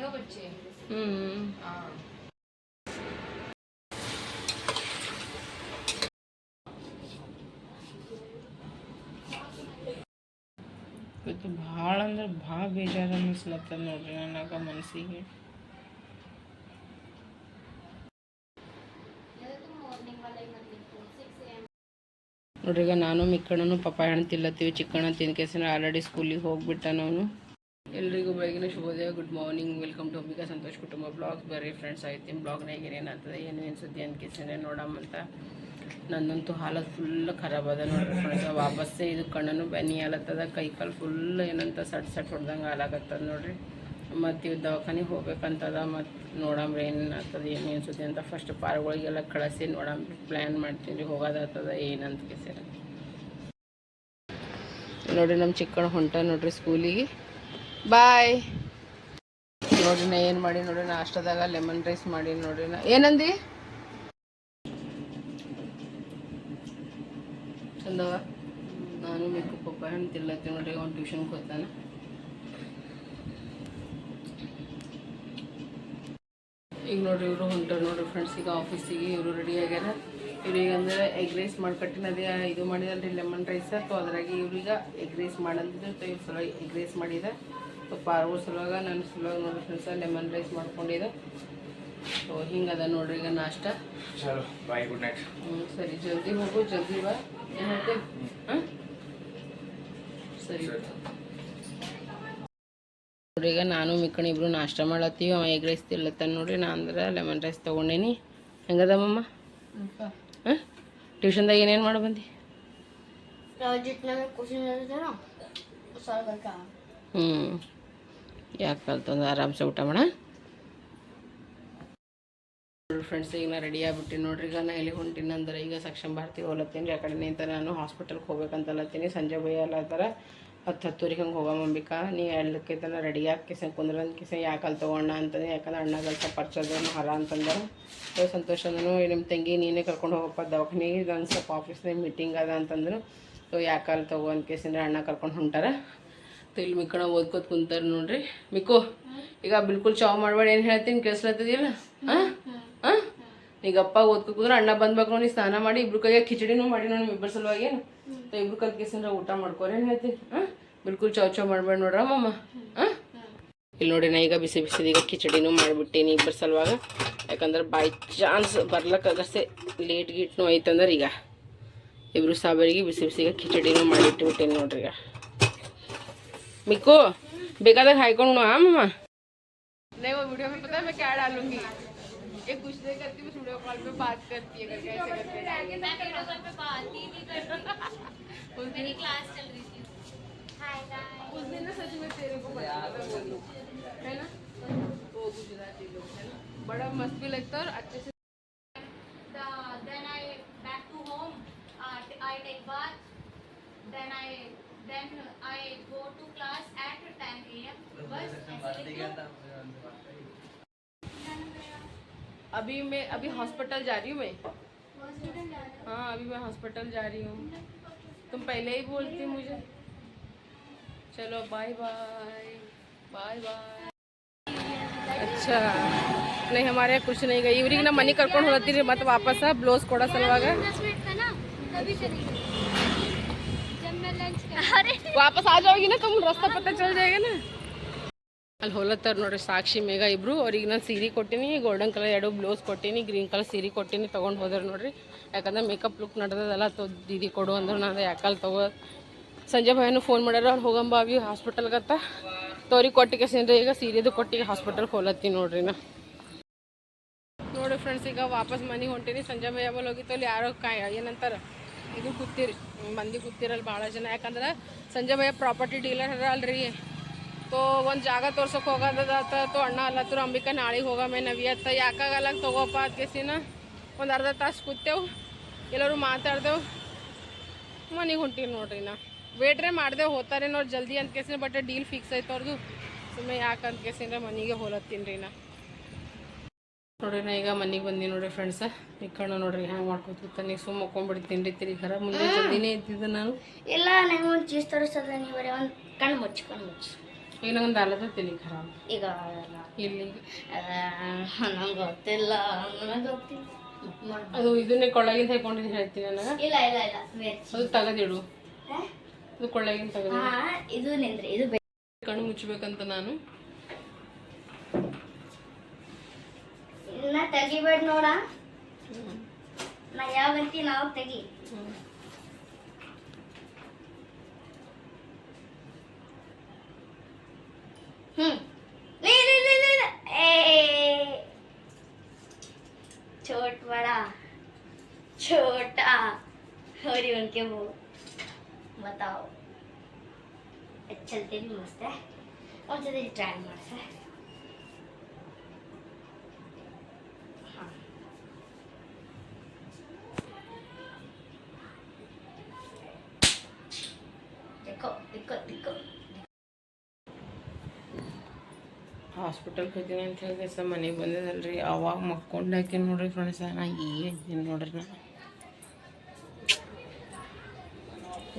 ಇವತ್ತು ಭಾಳ ಅಂದ್ರೆ ಭಾಳ ಬೇಜಾರ ಅನ್ನಿಸ್ಲತ್ತ ನೋಡ್ರಿ ನನಗೆ ಮನಸ್ಸಿಗೆ ನೋಡ್ರಿ ಈಗ ನಾನು ಮಿಕ್ಕಣ್ಣನು ಪಪ್ಪಾಯ ಹಣ್ಣು ತಿನ್ಲತ್ತೀವಿ ಚಿಕ್ಕಣ್ಣ ತಿನ್ಕೇಸಿನ ಆಲ್ರೆಡಿ ಸ್ಕೂಲಿಗೆ ಹೋಗ್ಬಿಟ್ಟ ಅವನು ಎಲ್ರಿಗೂ ಬೆಳಗಿನ ಶುಭೋದಯ, good morning, welcome to Ambika Santosh ಕುಟುಂಬ ಬ್ಲಾಗ್ಸ್. ಬರ್ರಿ ಫ್ರೆಂಡ್ಸ್ ಆಯ್ತು ಬ್ಲಾಗ್ನಾಗ ಏನೇನಾಗ್ತದೆ ಏನು ಏನು ಸುದ್ದಿ ಅನ್ಕೇಸಿನ ನೋಡಮ್ಮಂತ ನನ್ನಂತೂ ಹಾಲತ್ ಫುಲ್ ಖರಾಬ್ ಅದ ನೋಡ್ರಿ ಫ್ರೆಂಡ್ಸ್ ವಾಪಸ್ಸೇ ಇದು ಕಣ್ಣನು ಬೆನ್ನಿ ಆಲತ್ತದ ಕೈ ಕಾಲು ಫುಲ್ ಏನಂತ ಸಟ್ ಸಟ್ ಹೊಡ್ದಂಗೆ ಹಾಲಾಗತ್ತದ ನೋಡ್ರಿ. ಮತ್ತು ಇವು ದವಾಖಾನಿಗೆ ಹೋಗ್ಬೇಕಂತದ, ಮತ್ತು ನೋಡಮ್ರಿ ಏನೇನಾಗ್ತದೆ, ಏನು ಸುದ್ದಿ ಅಂತ. ಫಸ್ಟ್ ಪಾರ್ಗಳಿಗೆಲ್ಲ ಕಳಿಸಿ ನೋಡಮ್ರಿ ಪ್ಲ್ಯಾನ್ ಮಾಡ್ತೀನಿ ರೀ, ಹೋಗೋದಾಗ್ತದ ಏನಂತ ಕೇಸಿರ ನೋಡ್ರಿ ನಮ್ಮ ಚಿಕ್ಕಣ ಹೊಂಟ ನೋಡ್ರಿ ಸ್ಕೂಲಿಗೆ ಬಾಯ್ ನೋಡ್ರಿ ನಾ ಏನು ಮಾಡಿ ನೋಡ್ರಿ ನಾಷ್ಟದಾಗ ಲೆಮನ್ ರೈಸ್ ಮಾಡಿ ನೋಡ್ರಿ ನಾ ಏನಂದಿ? ಚಂದವ? ನಾನು ಬೇಕು, ಪಪ್ಪ ಹಣ್ಣು ತಿಲ್ಲತ್ತೀನಿ ನೋಡ್ರಿ, ಅವ್ನು ಟ್ಯೂಷನ್ಗೆ ಹೋಗ್ತಾನೆ. ಈಗ ನೋಡ್ರಿ, ಇವರು ಹೊಂಟಾರ ನೋಡ್ರಿ ಫ್ರೆಂಡ್ಸ್ ಈಗ ಆಫೀಸಿಗೆ ಇವರು ರೆಡಿ ಆಗ್ಯಾರ. ಇವ್ರಿಗೆ ಅಂದ್ರೆ ಎಗ್ ರೈಸ್ ಮಾಡ್ಕಟ್ಟಿನ ಅದೇ ಇದು ಮಾಡಿದಲ್ರಿ ಲೆಮನ್ ರೈಸ್ ಅಥವಾ ಅದ್ರಾಗಿ ಇವ್ರೀಗ ಎಗ್ ರೈಸ್ ಮಾಡಂದಿದ್ರು ಸೊ ಇವ್ರ ಸಲುವಾಗಿ ಎಗ್ ರೈಸ್ ಮಾಡಿದೆ. ತುಪ್ಪ ಅರ್ವ ಸಲುವಾಗ ನನ್ನ ಸಲುವಾಗ ನೋಡಿ ಫ್ರೆಂಡ್ಸ ಲೆಮನ್ ರೈಸ್ ಮಾಡ್ಕೊಂಡಿದ್ದು. ಸೊ ಹಿಂಗದ ನೋಡ್ರಿ ಈಗ ನಾಷ್ಟ. ಚಲೋ ಬಾಯ್ ಗುಡ್ ನೈಟ್ ಹ್ಞೂ ಸರಿ ಜಲ್ದಿ ಹೋಗು ಜಲ್ದಿ ಬಾ. ಏನು ಸರಿ. ನೋಡ್ರಿ ಈಗ ನಾನು ಮಿಕ್ಕಣಿ ಇಬ್ರು ನಾಷ್ಟ ಮಾಡತ್ತೀವಿ. ಅವ ಎಗ್ ರೈಸ್ ತಿನ್ಲತ್ತಾನ ನೋಡ್ರಿ. ನಾ ಅಂದ್ರೆ ಲೆಮನ್ ರೈಸ್ ತಗೊಂಡೇನಿ. ಹೆಂಗದ ಮಮ್ಮ ಹಾಂ ಟ್ಯೂಷನ್ದಾಗ ಏನೇನು ಮಾಡಿ ಬಂದು? ಹ್ಞೂ ಯಾಕೆ ಕಲ್ತಂದು ಆರಾಮ್ಸೆ ಊಟ ಮಾಡ. ಫ್ರೆಂಡ್ಸ್ ಈಗ ನಾ ರೆಡಿ ಆಗ್ಬಿಟ್ಟು ನೋಡ್ರಿ. ಈಗ ನಾ ಎಲ್ಲಿ ಹೊಂಟಿನ ಅಂದ್ರೆ ಈಗ ಸಕ್ಷಮ್ ಭಾರತಿ ಹೋಲತ್ತೀನಿ ಆ ಕಡೆ ನಿಂತ ನಾನು ಹಾಸ್ಪಿಟಲ್ಗೆ ಹೋಗ್ಬೇಕಂತಲತ್ತೀನಿ. ಸಂಜೆ ಬೈಯ ಅಲ್ಲತ್ತಾರ ಹತ್ತು ಹತ್ತೂರಿಗೆ ಹಂಗೆ ಹೋಗಮ್ಮಂಬಿಕಾ ನೀ ಎಲ್ಲಕ್ಕೆ ತನ ರೆಡಿ ಆಗಿ ಕಿಸ ಕುಂದ್ರಂದು ಕಿಸ ಯಾಕೆ ಅಲ್ಲಿ ತೊಗೊಂಡ ಅಂತಂದು, ಯಾಕಂದ್ರೆ ಅಣ್ಣಗಲ್ ಸ್ವಲ್ಪ ಪರ್ಚದನು ಹರ ಅಂತಂದ್ರೆ. ಸಂತೋಷ ಅಂದನು ನಿಮ್ಮ ತಂಗಿ ನೀನೇ ಕರ್ಕೊಂಡು ಹೋಗಪ್ಪ ದವಾಖಾನಿಗೆ ನನ್ನ ಸ್ವಲ್ಪ ಆಫೀಸ್ನಾಗ ಮೀಟಿಂಗ್ ಅದ ಅಂತಂದ್ರು. ಸೊ ಯಾಕೆ ಅಲ್ಲಿ ತಗೋ ಅಂತ ಕೇಸಿಂದ್ರೆ ಅಣ್ಣ ಕರ್ಕೊಂಡು ಹೊಂಟಾರ. ಇಲ್ಲಿ ಮಿಕ್ಕಣ ಓದ್ಕೋತ ಕುಂತಾರ ನೋಡ್ರಿ. ಮಿಕ್ಕು, ಈಗ ಬಿಲ್ಕುಲ್ ಚಾವ್ ಮಾಡ್ಬೇಡ, ಏನು ಹೇಳ್ತೀನಿ ಕೇಳಿಸ್ಲತ್ತದಿಲ್ಲ ಹಾಂ? ಈಗ ಅಪ್ಪ ಓದ್ಕೋ ಕೂದ್ರೆ, ಅಣ್ಣ ಬಂದ್ಬೇಕು ನೋಡಿ ಸ್ನಾನ ಮಾಡಿ, ಇಬ್ರು ಕೈಯಾಗ ಖಿಚಡಿನೂ ಮಾಡಿ ನೋಡಿ ಇಬ್ಬರ ಸಲುವಾಗಿ ಏನು? ಇಬ್ರು ಕಲ್ ಊಟ ಮಾಡ್ಕೋರಿ, ಏನು ಹೇಳ್ತೀನಿ ಹಾಂ? ಬಿಲ್ಕುಲ್ ಚಾವ್ ಚಾವ್ ಮಾಡ್ಬೇಡ ನೋಡ್ರ ಮಮ್ಮ ಹಾಂ? ಇಲ್ಲಿ ನೋಡಿ ನಾ ಈಗ ಬಿಸಿ ಬಿಸಿದ ಈಗ ಖಿಚಡಿನೂ ಮಾಡಿಬಿಟ್ಟೀನಿ ಇಬ್ಬರ ಸಲುವಾಗ. ಯಾಕಂದ್ರೆ ಬೈ ಚಾನ್ಸ್ ಬರ್ಲಕ್ಕಾಗಷ್ಟೇ ಲೇಟ್ ಗೀಟ್ನು ಐತಂದ್ರೆ ಈಗ ಇಬ್ಬರು ಸಾಬರಿಗೆ ಬಿಸಿ ಬಿಸಿಗೆ ಖಿಚಡಿನೂ ಮಾಡಿಟ್ಬಿಟ್ಟೇನಿ ನೋಡ್ರಿ ಈಗ. मिको बेकादा खाई कौन हाँ मामा? नहीं वो वीडियो में पता है मैं क्या डालूँगी? ये कुछ नहीं करती बस वीडियो कॉल पे बात करती है करके ऐसे करके। मैं वीडियो कॉल पे बात ही नहीं करती। उस दिन मेरी क्लास चल रही थी। हाय गाइस उस दिन ना सच में तेरे को बता था वो है ना? वो गुजराती लोग है ना? बड़ा मस्त भी लगता है और अच्छे से the then I back to home uh, t- I take bath then I then I go to class at 10 a.m. बस तो। अभी मैं अभी हॉस्पिटल जा रही हूँ मैं। हाँ? अभी मैं हॉस्पिटल जा रही हूँ। तुम पहले ही बोलती मुझे। चलो बाय बाय बाय बाय अच्छा। नहीं हमारे यहाँ कुछ नहीं गई। इवरिंग ना मनी कर्कोण होती मत वापस आ ब्लाउज कोड़ा सलवा गया। ವಾಪಸ್ ಆ ಜಾಗಿನ ना तुम रास्ता पता चल ಅಲ್ಲಿ ಹೊಲತ್ತಾರ ನೋಡ್ರಿ, ಸಾಕ್ಷಿ ಮೇಘ ಇಬ್ರು. ಅವ್ರಿಗೆ ನಾನು ಸೀರೆ ಕೊಟ್ಟಿನಿ ಗೋಲ್ಡನ್ ಕಲರ್ ಎರಡು ಬ್ಲೌಸ್ ಕೊಟ್ಟಿನಿ ಗ್ರೀನ್ ಕಲರ್ ಸೀರೆ ಕೊಟ್ಟಿನಿ, ತೊಗೊಂಡು ಹೋದ್ರೆ ನೋಡ್ರಿ. ಯಾಕಂದ್ರೆ ಮೇಕಪ್ ಲುಕ್ ನಡೆದದಲ್ಲ, ತೊ ದೀದಿ ಕೊಡು ಅಂದ್ರೆ ನಾನು ಯಾಕಲ್ಲಿ ತಗೋ. ಸಂಜೆ ಭಯನೂ ಫೋನ್ ಮಾಡ್ಯಾರ, ಅವ್ರು ಹೋಗಂಬಾವಿ ಹಾಸ್ಪಿಟಲ್ಗತ್ತ ತೋರಿ ಕೊಟ್ಟಿಗೆ ಸೇನ್ರಿ ಈಗ ಸೀರೆದು ಕೊಟ್ಟಿಗೆ ಹಾಸ್ಪಿಟಲ್ಗೆ ಹೋಲತ್ತೀನಿ ನೋಡ್ರಿ ನಾ. ನೋಡಿ ಫ್ರೆಂಡ್ಸ್ ಈಗ ವಾಪಸ್ ಮನೆಗೆ ಹೊಂಟೀನಿ, ಸಂಜೆ ಭಯ ಬಲ್ ಹೋಗಿತ್ತು, ಅಲ್ಲಿ ಯಾರೋ ಕಾಯ ಏನಂತಾರೆ? ಇದು ಗೊತ್ತಿರಿ ಮಂದಿ ಗೊತ್ತಿರಲ್ಲ ಭಾಳ ಜನ. ಯಾಕಂದ್ರೆ ಸಂಜೆ ಭಯ ಪ್ರಾಪರ್ಟಿ ಡೀಲರ್ ಅಲ್ರಿ. ತೋ ಒಂದು ಜಾಗ ತೋರ್ಸೋಕೆ ಹೋಗೋದಾತ ತೋ ಅಣ್ಣ ಅಲ್ಲತ್ರು ಅಂಬಿಕಾ ನಾಳೆಗೆ ಹೋಗಮೆ ನವಿಯತ್ತ ಯಾಕಾಗಲ್ಲ ತಗೋಪ್ಪ ಅದಕ್ಕೆಸಿನ ಒಂದು ಅರ್ಧ ತಾಸು ಕೂತೇವು, ಎಲ್ಲರೂ ಮಾತಾಡ್ದೆವು. ಮನೆಗೆ ಹೊಂಟೀವಿ ನೋಡ್ರಿ ನಾ. ವೇಟ್ರೆ ಮಾಡ್ದೇವು ಹೋಗ್ತಾರೆ ನೋಡಿ ಜಲ್ದಿ ಅಂತ ಕೇಸಿನ ಬಟ್ ಡೀಲ್ ಫಿಕ್ಸ್ ಆಯ್ತು ಅವ್ರದ್ದು ಸುಮ್ಮನೆ ಯಾಕೆ ಅಂತ ಕೇಸಿಂದ ಮನೆಗೆ ಹೋಲತ್ತೀನಿ ರೀ ನಾ. ನೋಡ್ರಿ ನಾ ಈಗ ಮನೆಗೆ ಬಂದಿ ನೋಡ್ರಿ ಫ್ರೆಂಡ್ಸ ಇಕ್ಕಣ್ಣ ನೋಡ್ರಿ ಹ್ಯಾಂಗೆ ಮಾಡ್ಕೊತ ನೀವು ಸುಮ್ಮ ಮಕ್ಕೊಂಡ್ಬಿಡ್ತೀನಿ ರೀ ತಿರಿ ಖರ ಮುಂದೆ ಜಲ್ದಿನೇ ಇದ್ದಿದ್ದೆ ನಾನು. ಇಲ್ಲ ನಂಗೆ ಒಂದು ಚೀಸ್ ತರಿಸದ ನೀವು ಬರೀ ಒಂದು ಕಣ್ಣು ಮುಚ್ಚಿ ಕಣ್ಣು ಮುಚ್ಚಿ. ಈಗ ನಂಗೆ ಅಲ್ಲದ ತಿಳಿ ಖರ ಈಗ ಇಲ್ಲಿ ನಂಗೆ ಗೊತ್ತಿಲ್ಲ ನನಗೆ ಗೊತ್ತಿಲ್ಲ. ಅದು ಇದನ್ನೇ ಕೊಳ್ಳಾಗಿಂದ ಹೇಳ್ಕೊಂಡಿದ್ದು ಹೇಳ್ತೀನಿ ನನಗೆ? ಇಲ್ಲ ಇಲ್ಲ ಇಲ್ಲ ಅದು ತೆಗೆದಿಡು. ಅದು ಕೊಳ್ಳಾಗಿಂದ ತೆಗೆದು ಇದು ನಿಂದ್ರಿ ಇದು ಕಣ್ಣು ಮುಚ್ಚಬೇಕಂತ ನಾನು. ಇನ್ನ ತೆಗಿಬೇಡ ನೋಡ ನಾ ಯಾವ ಅಂತಿ ನಾವು ತೆಗಿ हम्म ले ले ले ले ले ए छोट बड़ा छोटा और ये उनके वो बताओ चलते भी मस्त है और जल्दी ट्राई मस्त है हाँ ಹಾಸ್ಪಿಟಲ್ಗೆ ಹೋಗ್ತೀನಿ ಅಂತ ಹೇಳಿ ಸರ್, ಮನೆಗೆ ಬಂದಿದ್ದಲ್ರಿ. ಅವಾಗ ಮಕ್ಕೊಂಡು ಹಾಕಿ ನೋಡ್ರಿ ಫ್ರೆಂಡ್ಸ ನಾ ಏನು ನೋಡ್ರಿ ನಾ.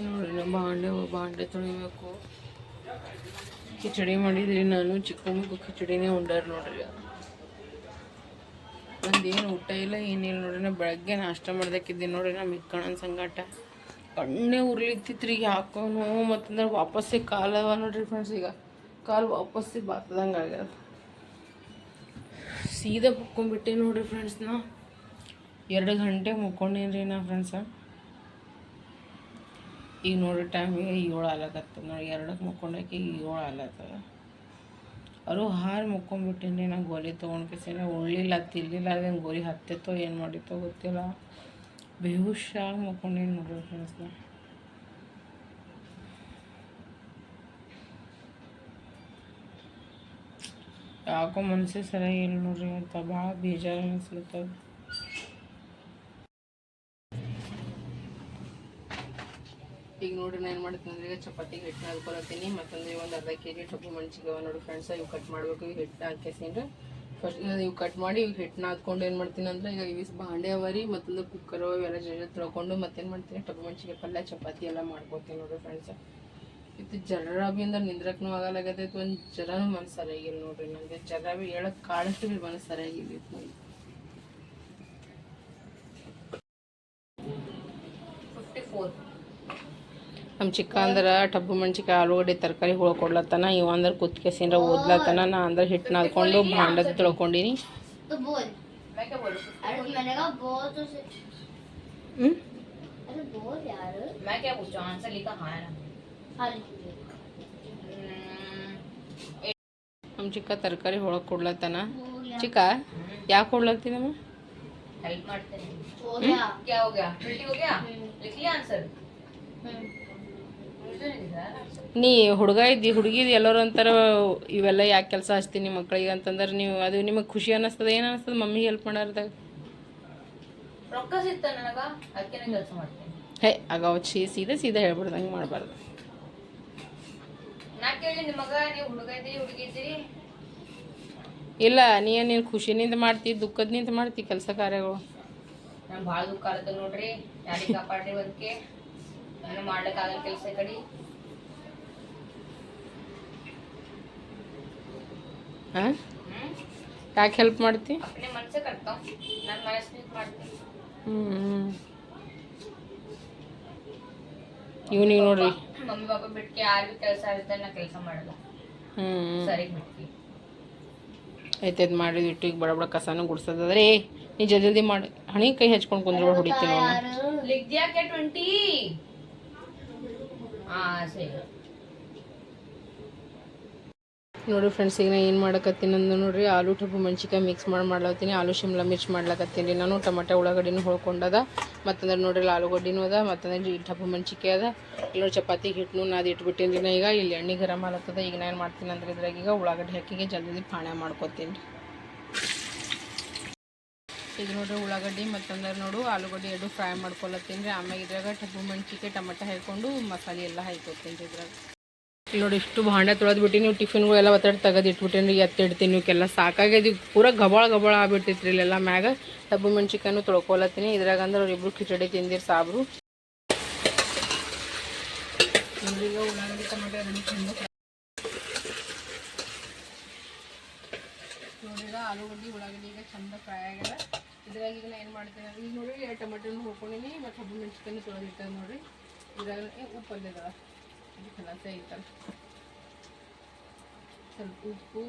ನೋಡ್ರಿ ನಾ ಬಾಂಡೆ ಬಾಂಡೆ ತೊಳಿಬೇಕು. ಕಿಚಡಿ ಮಾಡಿದ್ರಿ ನಾನು, ಚಿಕ್ಕ ಮಗು ಕಿಚಡಿನೇ ಉಂಡಾರ ನೋಡ್ರಿ. ನಂದೇನು ಊಟ ಇಲ್ಲ, ಏನಿಲ್ಲ ನೋಡ್ರಿ. ನಾ ಬೆಳಗ್ಗೆ ನಾಷ್ಟ ಮಾಡ್ದಕ್ಕಿದ್ದೀನಿ ನೋಡ್ರಿ ನಾನು ಮಿಕ್ಕಣ ಸಂಗಾಟ. ಕಣ್ಣೇ ಉರ್ಲಿಕ್ತಿತ್ತು ರೀ ಯಾಕೋ ನೋವು ಮತ್ತಂದ್ರೆ ವಾಪಸ್ಸೇ ಕಾಲವ ನೋಡ್ರಿ ಫ್ರೆಂಡ್ಸ್ ಈಗ. ಕಾಲು ವಾಪಸ್ಸಿ ಬಾತದಂಗೆ ಆಗ್ಯದ. ಸೀದಾ ಮುಕ್ಕೊಂಡ್ಬಿಟ್ಟೆ ನೋಡಿರಿ ಫ್ರೆಂಡ್ಸ್ ನಾ. ಎರಡು ಗಂಟೆ ಮುಕ್ಕೊಂಡೇನಿ ರೀ ನಾ. ಫ್ರೆಂಡ್ಸ ಈಗ ನೋಡ್ರಿ ಟೈಮಿಗೆ ಏಳು ಆಲಕತ್ತ ನೋಡಿ ಎರಡಕ್ಕೆ ಮುಕ್ಕೊಂಡಾಕಿ ಈಗ ಏಳು ಆಲತ್ತದ ಅವರು ಹಾರು ಮುಕ್ಕೊಂಬಿಟ್ಟೇನಿ ನಾ ಗೋಲಿ ತೊಗೊಂಡು ಕೇಸಿನ. ಉಳ್ಳಿಲ್ಲ, ತಿರ್ಲಿಲ್ಲ, ಅದೇನು ಗೋಲಿ ಹತ್ತಿತ್ತೋ ಏನು ಮಾಡಿತ್ತೋ ಗೊತ್ತಿಲ್ಲ. ಬೇಹುಷಾಗಿ ಮುಕ್ಕೊಂಡೇನು ನೋಡ್ರಿ ಫ್ರೆಂಡ್ಸ್ ನಾ. ಯಾಕೋ ಸರಿಯಾಗಿ ಇಲ್ಲ ನೋಡ್ರಿ ಅಂತ ಭಾಳ ಬೇಜಾರು ಅನಿಸ್ಲತ್ತದ ಈಗ ನೋಡ್ರಿ ನಾನು ಏನು ಮಾಡ್ತೀನಿ ಅಂದ್ರೆ ಈಗ ಚಪಾತಿಗೆ ಹಿಟ್ಟು ಹಾಕೊಳತ್ತೀನಿ ಮತ್ತಂದ್ರೆ ಒಂದು ಅರ್ಧ ಕೆ ಜಿ ಟೊಪ್ಪು ಮೆಣಸಿಗೆ ನೋಡಿ ಫ್ರೆಂಡ್ಸ್ ಇವು ಕಟ್ ಮಾಡಬೇಕು, ಇವು ಹಿಟ್ಟು ಹಾಕೇಸಿನ್ರಿ ಫಸ್ಟ್ ಇವು ಕಟ್ ಮಾಡಿ ಇವು ಹಿಟ್ಟು ನಾದ್ಕೊಂಡು ಏನು ಮಾಡ್ತೀನಿ ಅಂದ್ರೆ ಈಗ ಇವಿಸ್ ಬಾಂಡೆ ಅವರಿ ಮತ್ತೊಂದು ಕುಕ್ಕರು ಇವೆಲ್ಲ ಜೊತೆ ತೊಳ್ಕೊಂಡು ಮತ್ತೇನು ಮಾಡ್ತೀನಿ, ಟೊಪ್ಪು ಮೆಣಸಿಗೆ ಪಲ್ಯ, ಚಪಾತಿ ಎಲ್ಲ ಮಾಡ್ಕೊತೀನಿ ನೋಡ್ರಿ ಫ್ರೆಂಡ್ಸ್ ಇದು ಜರ ಬಿ ಅಂದ್ರೆ ನಿಂದ್ರಕ್ಕೂ ಆಗಲಾಗದೈತೆ ಒಂದು ಜರನೂ ಮನಸ್ಸು ಸರಿಯಾಗಿಲ್ಲ ನೋಡ್ರಿ ನನಗೆ ಜರ ಭೀ ಹೇಳಕ್ಕೆ ಕಾಳಷ್ಟು ಭೀ ಮನಸ್ಸು ಸರಿಯಾಗಿದ್ದೈತೆ ನನಗೆ ನಮ್ಮ ಚಿಕ್ಕ ಅಂದ್ರೆ ಟಬ್ಬು ಮೆಣಸಿಕಾಯಿ ಆಲೂಗಡ್ಡೆ ತರಕಾರಿ ಹುಳ್ಕೊಡ್ಲತ್ತಾನ ಇವ ಅಂದ್ರೆ ಕುತ್ಕೆಸಿಂದ್ರ ಓದ್ಲತ್ತಾನ. ನಾ ಅಂದ್ರೆ ಹಿಟ್ಟು ನಾದ್ಕೊಂಡು ಭಾಂಡದ ತೊಳ್ಕೊಂಡಿನಿ. ಹ್ಞೂ ನಮ್ಮ ಚಿಕ್ಕ ತರಕಾರಿ ಹೊಳಗೆ ಕೊಡ್ಲತ್ತಾನ हो गया ಚಿಕ್ಕ ಯಾಕೆ ಕೊಡ್ಲತ್ತೀನಮ್ಮ हेल्प मारते हैं हो गया क्या हो गया उल्टी हो गया हम्म, लिख लिया आंसर हम्म। मुझे नहीं दिख रहा है ना ನೀ ಹುಡುಗ ಇದ್ದಿ ಹುಡುಗಿದ್ ಎಲ್ಲರೂ ಅಂತಾರ ಇವೆಲ್ಲ ಯಾಕೆ ಕೆಲಸ ಹಚ್ತೀನಿ ಮಕ್ಳಿಗೆ ಅಂತಂದ್ರೆ ನೀವು ಅದು ನಿಮಗೆ ಖುಷಿ ಅನ್ನಿಸ್ತದ ಏನು ಅನ್ನಿಸ್ತದ ಮಮ್ಮಿ ಹೆಲ್ಪ್ ಮಾಡಾರ್ದಾಗ ರೊಕ್ಕ ಸಿಗ್ತ ನನಗ ಅದಕ್ಕೆ ನಾನು ಕೆಲಸ ಮಾಡ್ತೇನೆ ಹೇ ಆಗ ಛೀ ಸೀದಾ ಸೀದಾ ಹೇಳ್ಬಿಡ್ದಂಗೆ ಮಾಡಬಾರ್ದು ಇಲ್ಲ ನೀ ನೀನು ಖುಷಿನಿಂದ ಮಾಡ್ತಿ ದುಃಖದಿಂದ ಮಾಡ್ತಿ ಕೆಲಸ ಕಾರ್ಯಗಳು? ನಾನು ಭಾಳ ದುಃಖ ಆಗುತ್ತೆ ನೋಡ್ರಿ ಯಾರಿಗೆ ಕಾಪಾಡ್ರಿ ಅದಕ್ಕೆ ನಾನು ಮಾಡ್ಲಿಕ್ಕಾಗಲ್ಲ ಕೆಲಸ ಹಾಂ? ಯಾಕೆ ಹೆಲ್ಪ್ ಮಾಡ್ತಿ? ಇವ್ನಿಗೆ ನೋಡ್ರಿ. ಮಮ್ಮಿ ಪಾಪ ಬಿಟ್ಕೆ ಯಾರಿಗೂ ಕೆಲಸ ಇರುತ್ತೆ ನಾ ಕೆಲಸ ಮಾಡಲ್ಲ ಸರಿ ಬಿಟ್ಟಿ ಆಯ್ತು ಇದು ಮಾಡಿದ್ ಇಟ್ಟು ಈಗ ಬಡ ಬಡ ಕಸನೂ ನೀ ಜಲ್ದಿ ಜಲ್ದಿ ಮಾಡಿ. ಹಣಿ ಕೈ ಹಚ್ಕೊಂಡು ಕುಂದ್ರ ಹೊಡಿತೀನಿ ನಾನು. ಲಿಗ್ದ್ಯಾಕೆ ಟ್ವೆಂಟಿ? ಆ ಸರಿ. ನೋಡಿ ಫ್ರೆಂಡ್ಸ್ ಈಗ ನಾ ಏನು ಮಾಡಕತ್ತೀನಿ ಅಂದ್ರೆ ನೋಡಿರಿ, ಆಲೂ ಟೊಬ್ಬು ಮೆಣ್ಸಿಕಾಯಿ ಮಿಕ್ಸ್ ಮಾಡಿ ಮಾಡ್ಲತ್ತೀನಿ, ಆಲೂ ಶಿಮ್ಲಾ ಮಿರ್ಚಿ ಮಾಡ್ಲಕತ್ತೀನಿ. ನಾನು ಟೊಮೆಟೊ ಉಳ್ಳಾಗಡ್ಡಿನೂ ಹೊಳ್ಕೊಂಡದ ಮತ್ತಂದ್ರೆ ನೋಡ್ರಿ ಆಲೂಗಡ್ಡಿನೂ ಅದ, ಮತ್ತಂದ್ರೆ ಈ ಟೊಬ್ಬು ಮೆಣ್ಸಿಕಾಯಿ ಅದ. ಇಲ್ಲೋ ಚಪಾತಿ ಹಿಟ್ಟು ನಾನು ನಾ ಈಗ. ಇಲ್ಲಿ ಎಣ್ಣೆ ಗರಮ್ ಆಲತ್ತದ ಈಗ ನಾನು ಏನು ಮಾಡ್ತೀನಿ ಅಂದ್ರೆ ಇದ್ರಾಗ ಈಗ ಉಳ್ಳಾಗಡ್ಡಿ ಹಾಕಿಗೆ ಜಲ್ದಿ ಪಾಣ ಮಾಡ್ಕೊತೀನಿ. ಈಗ ನೋಡಿರಿ ಉಳ್ಳಾಗಡ್ಡಿ, ಮತ್ತಂದ್ರೆ ನೋಡು ಆಲೂಗಡ್ಡೆ ಎರಡು ಫ್ರೈ ಮಾಡ್ಕೊಳತ್ತೀನಿ ರೀ. ಆಮೇಲೆ ಇದ್ರಾಗ ಟೊಬ್ಬು ಮೆಣ್ಸಿಕಾಯಿ ಟೊಮೆಟೊ ಹಾಕ್ಕೊಂಡು ಮಸಾಲೆ ಎಲ್ಲ ಹಾಕೋತೀನಿ ರೀ ಇದ್ರಾಗ. ನೋಡಿ, ಇಷ್ಟು ಭಾಂಡೆ ತೊಳೆದ್ಬಿಟ್ಟು ನೀವು ಟಿಫಿನ್ಗಳೆಲ್ಲ ಒತ್ತಡ ತೆಗೆದು ಇಟ್ಬಿಟ್ಟೇನಿ ಎತ್ತಿಡ್ತೀನಿ ಇವಕ್ಕೆಲ್ಲ ಸಾಕಾಗ್ಯದ ಪೂರ ಗಬಾಳ ಗಬಾಳ ರೀ ಇಲ್ಲೆಲ್ಲ ಮ್ಯಾಗ. ಡಬ್ಬು ಮೆಣ್ಸಿಕಾಯ್ನು ತೊಳ್ಕೊಳತ್ತೀನಿ. ಇದ್ರಾಗ ಅಂದ್ರೆ ಅವ್ರಿಬ್ರು ಕಿಚಡಿ ತಿಂದಿರ್ ಸಾಬ್ರು. ಈಗ ಉಳ್ಳಾಗಡ್ಡಿ ಟೊಮೆಟೊ ಎರಡು ಚಂದ ನೋಡಿ ಈಗ ಆಲೂಗಡ್ಡೆ, ಉಳ್ಳಾಗಡ್ಡಿ ಈಗ ಚಂದ ಫ್ರೈ ಆಗ್ಯದ ಇದ್ರಾಗ ಈಗ ಏನು ಮಾಡ್ತೀನಿ ಈಗ ನೋಡಿ ಟೊಮೆಟೊನ ಹುರ್ಕೊಂಡಿನಿ, ಮತ್ತು ಹಬ್ಬ ಮೆಣಸಿನ್ಕಾಯಿ ತೊಳೆದಿರ್ತದೆ ನೋಡಿರಿ. ಇದ್ರಾಗ ಉಪ್ಪು ಇದು ಕಲಸೆ ಐತಲ್ಲ ಸ್ವಲ್ಪ ಉಪ್ಪು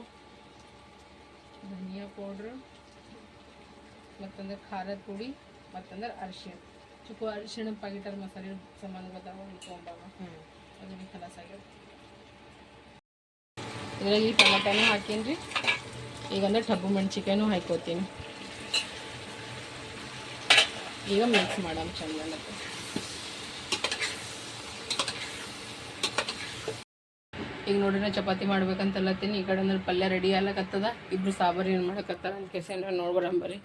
ಧನಿಯಾ ಪೌಡ್ರ್ ಮತ್ತಂದ್ರೆ ಖಾರದ ಪುಡಿ ಮತ್ತಂದ್ರೆ ಅರಿಶಿಣ. ಚುಕ್ಕು ಅರಿಶಿಣ ಪ್ಯಾಕೆಟಲ್ಲಿ ಮಸಾಲೆ ಸಾಮಾನು ಗೊತ್ತಾಗ ಇಟ್ಕೊಂಡಾಗ ಅದನ್ನ ಕಲಸ ಆಗ್ಯದ ಇದರಲ್ಲಿ ಟೊಮೆಟೊನೂ ಹಾಕೀನಿ ರೀ ಈಗ ಅಂದ್ರೆ ಟಬ್ಬು ಮೆಣಸಿಕಾಯಿನೂ ಹಾಕೋತೀನಿ ಈಗ ಮಿಕ್ಸ್ ಮಾಡೋಣ ಚಂದ ಈಗ ನೋಡ್ರಿ ನಾ ಚಪಾತಿ ಮಾಡ್ಬೇಕಂತಲ್ಲತ್ತೀನಿ ಈ ಕಡೆ ಅಂದ್ರೆ ಪಲ್ಯ ರೆಡಿ ಆಗ್ಲಕತ್ತದ. ಇಬ್ರು ಸಾಂಬಾರು ಏನು ಮಾಡಕತ್ತಾರ ಅಂತ ಕೇಸ ನೋಡ್ಬರಂಬರಿ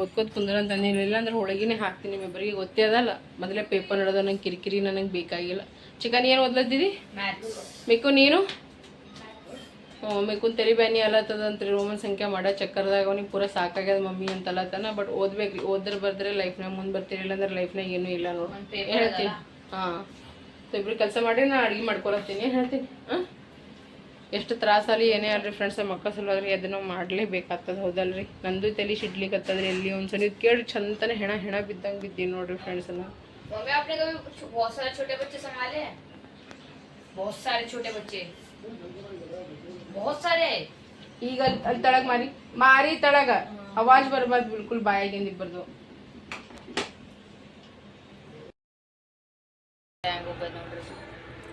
ಓದ್ಕೋತ ಕುಂದ್ರ ಅಂತ ಇಲ್ಲ ಅಂದ್ರೆ ಒಳಗಿನೇ ಹಾಕ್ತೀನಿ ನಿಮ್ಮಿಬ್ಬರಿಗೆ ಗೊತ್ತೇ ಅದಲ್ಲ. ಮೊದಲೇ ಪೇಪರ್ ನಡೆದ ನಂಗೆ ಕಿರಿಕಿರಿ ನನಗೆ ಬೇಕಾಗಿಲ್ಲ. ಚಿಕನ್ ಏನು ಓದ್ಲತ್ತಿದಿ? ಮಿಕ್ಕು ನೀನು? ಹ್ಞೂ ಮಿಕ್ಕುನ್ ತೆರಿ ಬ್ಯಾನಿ ಅಲ್ಲತ್ತದಂತ್ರಿ ರೋಮನ್ ಸಂಖ್ಯೆ ಮಾಡ. ಚಕ್ಕರ್ದಾಗ ಅವ್ನಿಗೆ ಪೂರ ಸಾಕಾಗ್ಯದ ಮಮ್ಮಿ ಅಂತಲ್ಲತ್ತನ ಬಟ್ ಓದ್ಬೇಕು ಓದ್ರೆ ಬರ್ದ್ರೆ ಲೈಫ್ನಾಗ ಮುಂದೆ ಬರ್ತೀರಿ. ಇಲ್ಲಾಂದ್ರೆ ಲೈಫ್ನಾಗ ಏನೂ ಇಲ್ಲ ನೋಡಿ. ಹೇಳ್ತೀನಿ. ಹಾಂ. ಇಬ್ರು ಕೆಲಸ ಮಾಡಿ ನಾ ಅಡುಗೆ ಮಾಡ್ಕೊಳತ್ತೀನಿ. ಹೇಳ್ತೀನಿ? ಹಾಂ? ಎಷ್ಟು ತ್ರಾಸಲ್ಲಿ ಏನೇ ಅಲ್ರಿ ಫ್ರೆಂಡ್ಸ್ ಮಕ್ಕಳ ಸಲುವಾಗಿ ಅದನ್ನು ಮಾಡಲೇಬೇಕಾಗ್ತದೆ ಹೌದಲ್ರಿ? ನಂದು ತಲೆ ಸಿಡ್ಲಿಕ್ಕತ್ತದ್ರಿ ಎಲ್ಲಿ ಒಂದ್ಸಲ ಕೇಳಿ ಚಂದನ ಹೆಣ ಹೆಣ ಬಿದ್ದಂಗೆ ಬಿದ್ದೀವಿ ನೋಡ್ರಿ ಫ್ರೆಂಡ್ಸನ್ನ ಈಗ ಅಲ್ಲಿ ತಳಗ ಮಾರಿ ಮಾರಿ ತಳಗ ಅವಾಜ್ ಬರ್ಬಾರ್ದು ಬಿಲ್ಕುಲ್ ಬಾಯಾಗಿಂದ ಇಬ್ಬರದು.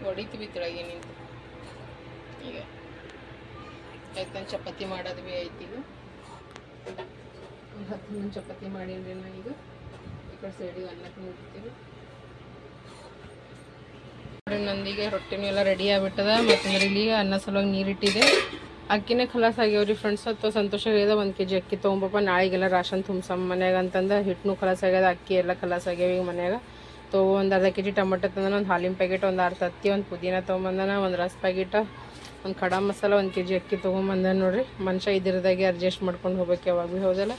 ಹೊಡಿತೀವಿ ತಳಗೆ ನಿಂತು ಈಗ ನಾನು ಚಪಾತಿ ಮಾಡೋದು ಭೀ ಐತಿ ಈಗ. ಹತ್ತು ಹನ್ನೊಂದು ಚಪಾತಿ ಮಾಡೀನಿ ನಾ ಈಗ? ಈ ಕಡೆ ಸೈಡಿಗೆ ಅನ್ನಕ್ಕೆ ತಿಂದಿರ್ತೀವಿ ನಂದಿಗೆ ರೊಟ್ಟಿನೂ ಎಲ್ಲ ರೆಡಿ ಆಗ್ಬಿಟ್ಟದ, ಮತ್ತು ಇಲ್ಲಿ ಅನ್ನ ಸಲುವಾಗಿ ನೀರಿಟ್ಟಿದೆ. ಅಕ್ಕಿನೇ ಖಲಾಸ್ ಆಗ್ಯಾವ್ರಿ ಫ್ರೆಂಡ್ಸ್ ಅಥವಾ ಸಂತೋಷ ಒಂದು ಕೆ ಜಿ ಅಕ್ಕಿ ತೊಗೊಂಬಪ್ಪ, ನಾಳೆಗೆಲ್ಲ ರಾಷನ್ ತುಂಬಸಮ್ ಮನ್ಯಾಗ ಅಂತಂದ, ಹಿಟ್ಟನು ಖಲಾಸ್ ಆಗ್ಯದ, ಅಕ್ಕಿ ಎಲ್ಲ ಖಲಾಸ್ ಆಗ್ಯಾವ ಈಗ ಮನ್ಯಾಗ. ತೊ ಒಂದು ಅರ್ಧ ಕೆ ಜಿ ಟೊಮೆಟೊ ತಂದನ, ಒಂದು ಹಾಲಿನ ಪ್ಯಾಕೆಟ್ ಒಂದು ಅರ್ಧ ಹತ್ತಿ ಒಂದು ಪುದೀನ ತೊಗೊಂಬಂದನ, ಒಂದು ರಸ್ ಪ್ಯಾಕೆಟ್ ಒಂದು ಖಡಾ ಮಸಾಲ, ಒಂದು ಕೆ ಜಿ ಅಕ್ಕಿ ತೊಗೊಂಬಂದ ನೋಡ್ರಿ. ಮನುಷ್ಯ ಇದ್ರದಾಗೆ ಅಡ್ಜಸ್ಟ್ ಮಾಡ್ಕೊಂಡು ಹೋಗ್ಬೇಕು ಯಾವಾಗ ಭೀ ಹೌದಲ್ಲ?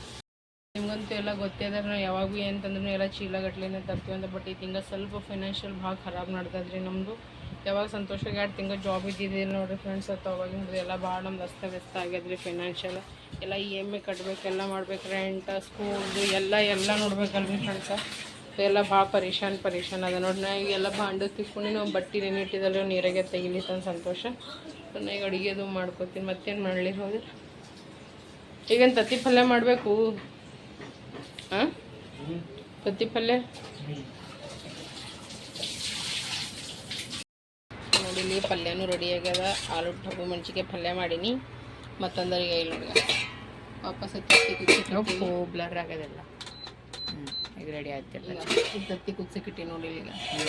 ನಿಮ್ಗಂತೂ ಎಲ್ಲ ಗೊತ್ತೇ ಅದ ನಾವು ಯಾವಾಗ ಭೀ ಅಂತಂದ್ರೂ ಎಲ್ಲ ಚೀಲಗಟ್ಲೆನೇ ತರ್ತೀವಿ ಅಂತ ಬಟ್ ಈ ತಿಂಗಳ ಸ್ವಲ್ಪ ಫೈನಾನ್ಷಿಯಲ್ ಭಾಳ ಖರಾಬ್ ನಡ್ದದ್ರಿ ನಮ್ಮದು ಯಾವಾಗ ಸಂತೋಷವಾಗಿ ಎರಡು ತಿಂಗಳು ಜಾಬ್ ಇದ್ದಿದ್ದಿಲ್ಲ ನೋಡ್ರಿ ಫ್ರೆಂಡ್ಸ್ ಅಥವಾ ಅವಾಗಿಂದ ಎಲ್ಲ ಭಾಳ ನಮ್ದು ಅಸ್ತವ್ಯಸ್ತ ಆಗ್ಯದ್ರಿ ಫೈನಾನ್ಷಿಯಲ್ ಎಲ್ಲ ಇ ಎಂ ಐ ಕಟ್ಬೇಕು, ಎಲ್ಲ ಮಾಡ್ಬೇಕು ರೆಂಟ್ ಸ್ಕೂಲ್ದು ಎಲ್ಲ ಎಲ್ಲ ನೋಡ್ಬೇಕಲ್ರಿ ಫ್ರೆಂಡ್ಸ ಎಲ್ಲ ಭಾಳ ಪರೇಶಾನ್ ಪರೇಶಾನ್ ಅದ ನೋಡಿ ನಾ ಈಗೆಲ್ಲ ಭಾಂಡು ತಿಕ್ಕೊಂಡು ನಾವು ಬಟ್ಟೆ ನೆನಿಟ್ಟಿದ್ದಲ್ಲ ನೀರಾಗೆ ತೆಗಿಲಿತ್ತ ಸಂತೋಷ. ಸೊ ನಾ ಈಗ ಅಡುಗೆದು ಮಾಡ್ಕೊತೀನಿ ಮತ್ತೇನು ಮಾಡಲಿ? ಹೌದು ಈಗೇನು ತತ್ತಿ ಪಲ್ಯ ಮಾಡಬೇಕು? ಹಾಂ ತತ್ತಿ ಪಲ್ಯ ನೋಡಿಲಿ ಪಲ್ಯನೂ ರೆಡಿ ಆಗ್ಯದ. ಆಲೂ ಟೊಬ್ಬು ಮೆಣಸಿಗೆ ಪಲ್ಯ ಮಾಡೀನಿ. ಮತ್ತಂದ್ರೆ ಈಗ ಇಲ್ಲಿ ನೋಡಿ ವಾಪಸ್ ಬ್ಲರ್ ಆಗೋದಿಲ್ಲ ಈಗ ರೆಡಿ ಆಗ್ತಿಲ್ಲ ಈಗ ತತ್ತಿ ಕುದಿಸಕ್ಕೆ ಇಟ್ಟಿ ನೋಡಿಲ್ಲ ಈಗ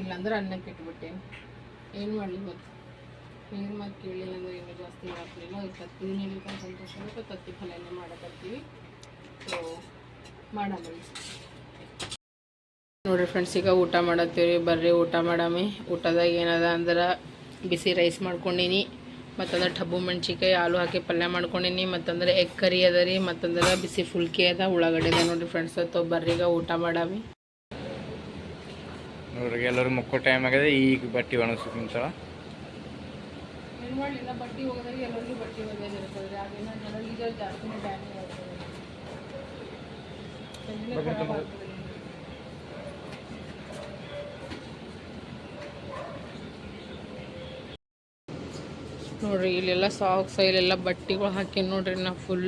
ಇಲ್ಲಾಂದ್ರೆ ಅನ್ನಕ್ಕೆ ಇಟ್ಬಿಟ್ಟೆ. ಏನು ಮಾಡಲಿ ಮತ್ತೆ ನೀನು ಮಾತು ಕೇಳಿಲ್ಲ ಅಂದ್ರೆ ಏನೂ ಜಾಸ್ತಿ ಹಾಕಲಿಲ್ಲ ಈಗ ತತ್ತಿ ನೆನಕ ಸಂತೋಷ ಆಗುತ್ತೆ, ತತ್ತಿ ಫಲನೇ ಮಾಡಕತ್ತೀವಿ. ಸೊ ಮಾಡಮ್ಮ ನೋಡ್ರಿ ಫ್ರೆಂಡ್ಸ್ ಈಗ ಊಟ ಮಾಡತ್ತೀವಿ ಬರ್ರಿ ಊಟ ಮಾಡಾಮಿ. ಊಟದಾಗ ಏನದ ಅಂದ್ರೆ ಬಿಸಿ ರೈಸ್ ಮಾಡ್ಕೊಂಡಿನಿ, ಮತ್ತಂದ್ರೆ ಟಬ್ಬು ಮೆಣಸಿಕಾಯಿ ಆಲೂ ಹಾಕಿ ಪಲ್ಯ ಮಾಡ್ಕೊಂಡಿನಿ, ಮತ್ತಂದ್ರೆ ಎಗ್ ಕರಿ ಅದ ರೀ, ಮತ್ತಂದ್ರೆ ಬಿಸಿ ಫುಲ್ಕಿ ಅದ, ಉಳ್ಳಾಗಡ್ಡೆ ಅದ ನೋಡ್ರಿ ಫ್ರೆಂಡ್ಸ್ ಬರ್ರಿ ಈಗ ಊಟ ಮಾಡಾಮಿ. ನೋಡ್ರಿ, ಎಲ್ಲರೂ ಮಕ್ಕೋ ಟೈಮ್ ಆಗಿದೆ, ಈಗ ಬಟ್ಟೆ ಒಣಗಿಸ್ಕೊಂತಾಳ ಏನು ಮಾಡಲಿಲ್ಲ ಬಟ್ಟೆ ಹೋಗೋದಾಗ ಎಲ್ಲರಿಗೂ ಬಟ್ಟೆ ಒಗೆಯೋದು ಇರ್ತದೆ. ಆಗಿನ ಜನರಿಗೆ ಜಾಸ್ತಿನೇ ಡ್ಯಾಮೇಜ್ ಆಗ್ತದೆ. ನೋಡ್ರಿ ಇಲ್ಲೆಲ್ಲ ಸಾಕ್ಸ್ ಇಲ್ಲೆಲ್ಲ ಬಟ್ಟೆಗಳು ಹಾಕಿ ನೋಡ್ರಿ ನಾ ಫುಲ್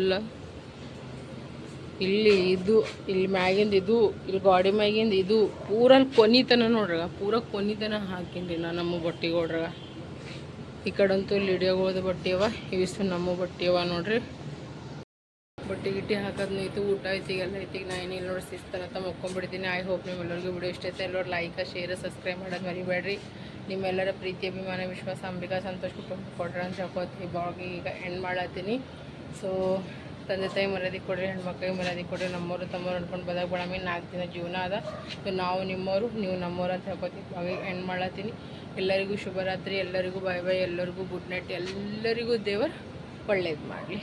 ಇಲ್ಲಿ ಇದು ಇಲ್ಲಿ ಮ್ಯಾಗಿಂದ ಇದು ಇಲ್ಲಿ ಗಾಡಿ ಮ್ಯಾಗಿಂದ ಇದು ಪೂರ ಕೊನಿತನ ನೋಡ್ರಿ ಪೂರ ಕೊನಿತನ ಹಾಕಿನ್ರಿ ನಾ ನಮ್ಮ ಬಟ್ಟೆಗಳ್ರಾಗ. ಈ ಕಡಂತೂ ಇಲ್ಲಿ ಹಿಡಿಯೋಗೋದ ಬಟ್ಟೆ ಅವ ಇವಿಷ್ಟು ನಮ್ಮ ಬಟ್ಟೆ ಅವ ನೋಡ್ರಿ. ಬಟ್ಟೆ ಗಿಟ್ಟಿ ಹಾಕೋದ್ನು ಐತಿ ಊಟ ಐತಿ, ಎಲ್ಲ ಐತಿ. ನಾ ಏನಿಲ್ಲ ನೋಡಿ ಶಿಸ್ತನಂತ ಮಕ್ಕೊಂಬಿಡ್ತೀನಿ. ಐ ಹೋಪ್ ನಿಮ್ಮೆಲ್ಲರಿಗೂ ವಿಡಿಯೋ ಇಷ್ಟ ಐತೆ. ಎಲ್ಲರೂ ಲೈಕ ಶೇರ್ ಸಬ್ಸ್ಕ್ರೈಬ್ ಮಾಡೋದು ಮರಿಬೇಡ್ರಿ. ನಿಮ್ಮೆಲ್ಲರ ಪ್ರೀತಿ, ಅಭಿಮಾನ, ವಿಶ್ವಾಸ ಅಂಬಿಕಾ ಸಂತೋಷ ಕುಟುಂಬ ಕೊಡ್ರಿ ಅಂತ ಹೇಳ್ಕೊತೀವಿ ಬಾಗಿ ಈಗ ಎಂಡ್ ಮಾಡತ್ತೀನಿ. ಸೊ ತಂದೆ ತಾಯಿ ಮರ್ಯಾದೆ ಕೊಡ್ರಿ, ಹೆಣ್ಮಕ್ಳಿಗೆ ಮರ್ಯಾದೆ ಕೊಡ್ರಿ. ನಮ್ಮವರು, ತಮ್ಮವ್ರು ನಡ್ಕೊಂಡು ಬಂದಾಗ ಬಡಮಿ ನಾಲ್ಕು ದಿನ ಜೀವನ ಅದ. ಸೊ ನಾವು ನಿಮ್ಮವರು, ನೀವು ನಮ್ಮವ್ರು ಅಂತ ಹೇಳ್ಕೊತೀವಿ ಬಾಗಿ ಎಂಡ್ ಮಾಡತ್ತೀನಿ. ಎಲ್ಲರಿಗೂ ಶುಭರಾತ್ರಿ ಎಲ್ಲರಿಗೂ ಬಾಯ್ ಬಾಯ್ ಎಲ್ಲರಿಗೂ ಗುಡ್ ನೈಟ್ ಎಲ್ಲರಿಗೂ ದೇವರು ಒಳ್ಳೇದು ಮಾಡಲಿ.